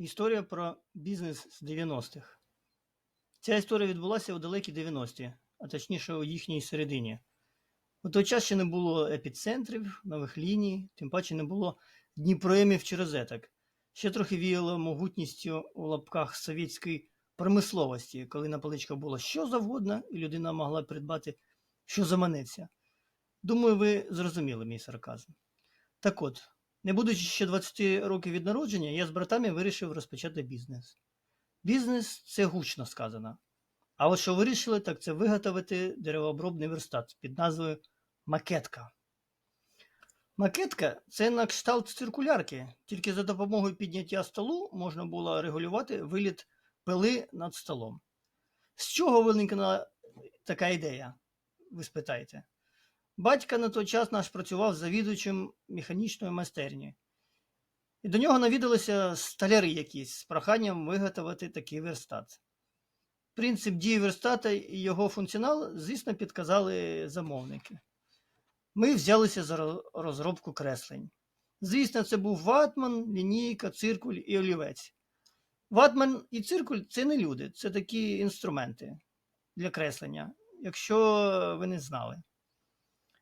Історія про бізнес з 90-х. Ця історія відбулася у далекі 90-ті, а точніше у їхній середині. У той час ще не було епіцентрів, нових ліній, тим паче не було дніпроємів чи розеток. Ще трохи віяло могутністю у лапках совєтської промисловості, коли на поличках було що завгодно, і людина могла придбати, що заманеться. Думаю, ви зрозуміли мій сарказм. Так от, не будучи ще 20 років від народження, я з братами вирішив розпочати бізнес. Бізнес це гучно сказано. А от що вирішили, так це виготовити деревообробний верстат під назвою Макетка. Макетка це на кшталт циркулярки, тільки за допомогою підняття столу можна було регулювати виліт пили над столом. З чого виникла така ідея? Ви спитаєте. Батька на той час наш працював завідувачем механічної майстерні. І до нього навідалися столяри якісь з проханням виготовити такий верстат. Принцип дії верстата і його функціонал, звісно, підказали замовники. Ми взялися за розробку креслень. Звісно, це був ватман, лінійка, циркуль і олівець. Ватман і циркуль це не люди, це такі інструменти для креслення, якщо ви не знали.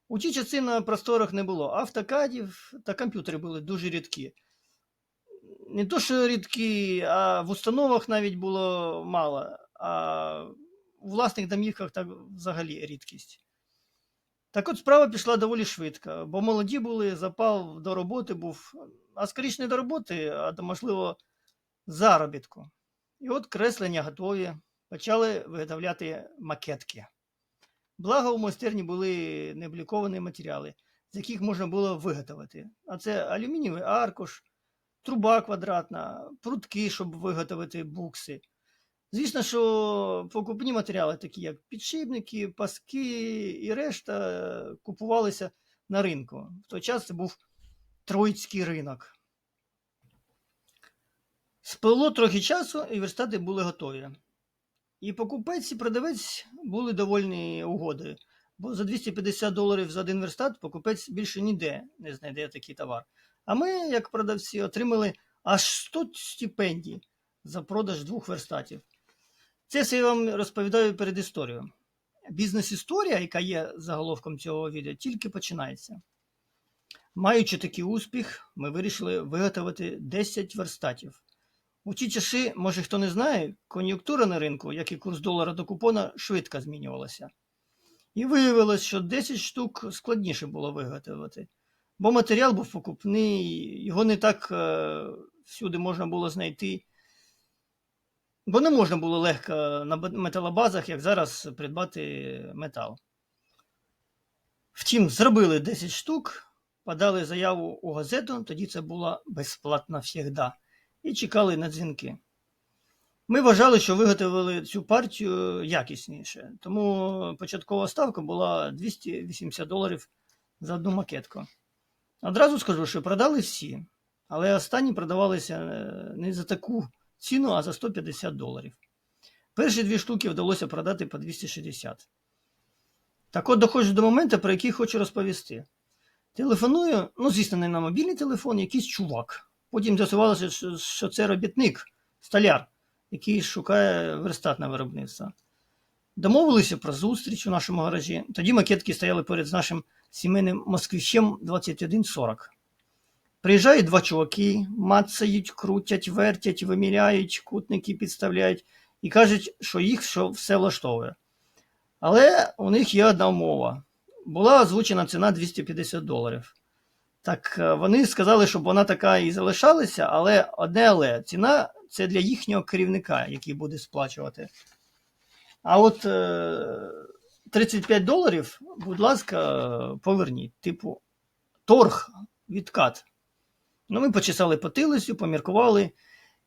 У ті часи на просторах не було автокадів та комп'ютери були дуже рідкі. Не то, що рідкі, а в установах навіть було мало, а у власних домівках так взагалі рідкість. Так от справа пішла доволі швидко, бо молоді були, запал до роботи був, а скоріше не до роботи, а до, можливо, заробітку. І от креслення готові, почали виготовляти макетки. Благо у майстерні були необліковані матеріали, з яких можна було виготовити. А це алюмінієвий аркуш, труба квадратна, прутки, щоб виготовити букси. Звісно, що покупні матеріали, такі як підшипники, паски і решта, купувалися на ринку. В той час це був Троїцький ринок. Спило трохи часу, і верстати були готові. І покупець і продавець були довольні угодою, бо за 250 доларів за один верстат покупець більше ніде не знайде такий товар. А ми, як продавці, отримали аж 100 стипендій за продаж двох верстатів. Це все я вам розповідаю перед історією. Бізнес-історія, яка є заголовком цього відео, тільки починається. Маючи такий успіх, ми вирішили виготовити 10 верстатів. У ті часи, може хто не знає, кон'юнктура на ринку, як і курс долара до купона, швидко змінювалася. І виявилось, що 10 штук складніше було виготовити, бо матеріал був покупний, його не так е, всюди можна було знайти. Бо не можна було легко на металобазах, як зараз, придбати метал. Втім, зробили 10 штук, подали заяву у газету, тоді це було безплатно всігда, і чекали на дзвінки. Ми вважали, що виготовили цю партію якісніше, тому початкова ставка була 280 доларів за одну макетку. Одразу скажу, що продали всі, але останні продавалися е, не за таку ціну, а за 150 доларів. Перші дві штуки вдалося продати по 260. Так от доходжу до моменту, про який хочу розповісти. Телефоную, ну, звісно, не на мобільний телефон, якийсь чувак. Потім з'ясувалося, що- це робітник, столяр, який шукає верстат на виробництво. Домовилися про зустріч у нашому гаражі. Тоді макетки стояли поряд з нашим сімейним москвичем 2140. Приїжджають два чуваки, мацають, крутять, вертять, виміряють, кутники підставляють і кажуть, що їх що все влаштовує. Але у них є одна умова. Була озвучена ціна 250 доларів. Так е, вони сказали, щоб вона така і залишалася, але одне але ціна це для їхнього керівника, який буде сплачувати. А от е, 35 доларів, будь ласка, поверніть. Типу, торг, відкат. Ну, ми почесали потилицю, поміркували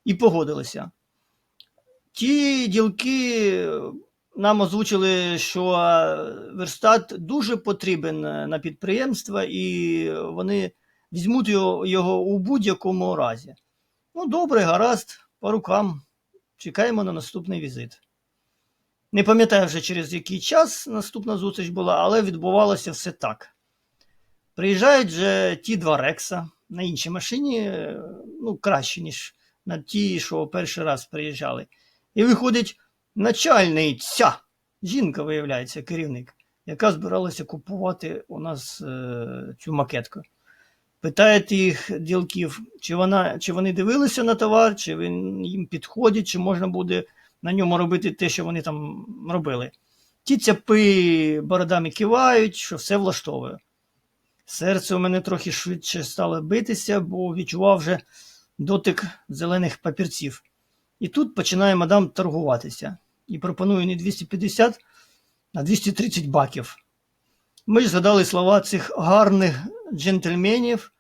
і погодилися. Ті ділки нам озвучили, що верстат дуже потрібен на підприємства, і вони візьмуть його, його у будь-якому разі. Ну, добре, гаразд, по рукам. Чекаємо на наступний візит. Не пам'ятаю вже через який час наступна зустріч була, але відбувалося все так. Приїжджають же ті два рекса на іншій машині, е, ну, краще, ніж на ті, що перший раз приїжджали. І виходить начальниця, жінка, виявляється, керівник, яка збиралася купувати у нас е, цю макетку. Питаєте їх ділків, чи, вона, чи вони дивилися на товар, чи він їм підходить, чи можна буде на ньому робити те, що вони там робили. Ті цяпи бородами кивають, що все влаштовує. Серце у мене трохи швидше стало битися, бо відчував вже дотик зелених папірців. І тут починає мадам торгуватися і пропонує не 250, а 230 баків. Ми ж згадали слова цих гарних джентльменів,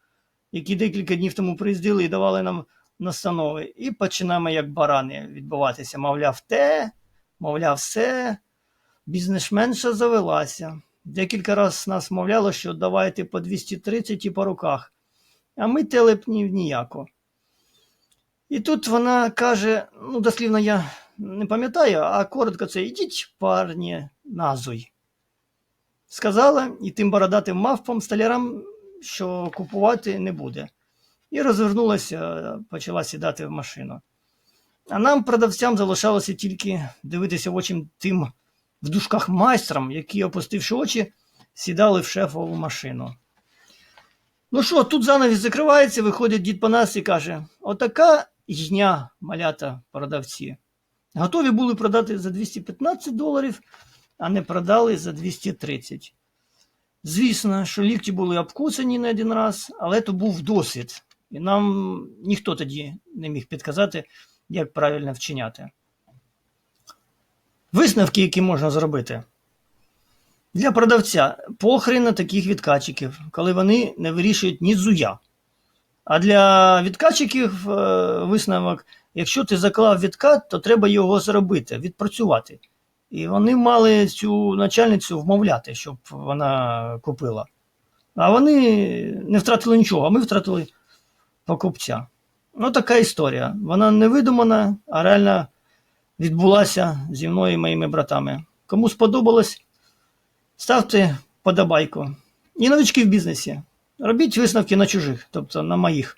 які декілька днів тому приїздили і давали нам настанови. І починаємо як барани відбуватися. Мовляв, те, мовляв, все. Бізнесменша завелася. Декілька разів нас мовляло, що давайте по 230 і по руках, а ми телепнів ніяко. І тут вона каже: ну, дослівно я не пам'ятаю, а коротко це ідіть, парні, назуй. Сказала і тим бородатим мавпам столярам, що купувати не буде. І розвернулася, почала сідати в машину. А нам, продавцям, залишалося тільки дивитися в очі тим в дужках майстрам, які, опустивши очі, сідали в шефову машину. Ну що, тут занавіс закривається, виходить дід Панас і каже: Отака жня, малята продавці. Готові були продати за 215 доларів, а не продали за 230. Звісно, що лікті були обкусані не один раз, але то був досвід, і нам ніхто тоді не міг підказати, як правильно вчиняти. Висновки, які можна зробити. Для продавця похрін на таких відкачиків, коли вони не вирішують ні зуя. А для відкачиків е, висновок, якщо ти заклав відкат, то треба його зробити, відпрацювати. І вони мали цю начальницю вмовляти, щоб вона купила. А вони не втратили нічого, а ми втратили покупця. Ну, така історія. Вона не видумана, а реально відбулася зі мною і моїми братами. Кому сподобалось, ставте подобайку. І новички в бізнесі. Робіть висновки на чужих, тобто на моїх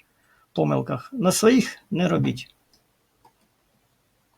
помилках. На своїх не робіть.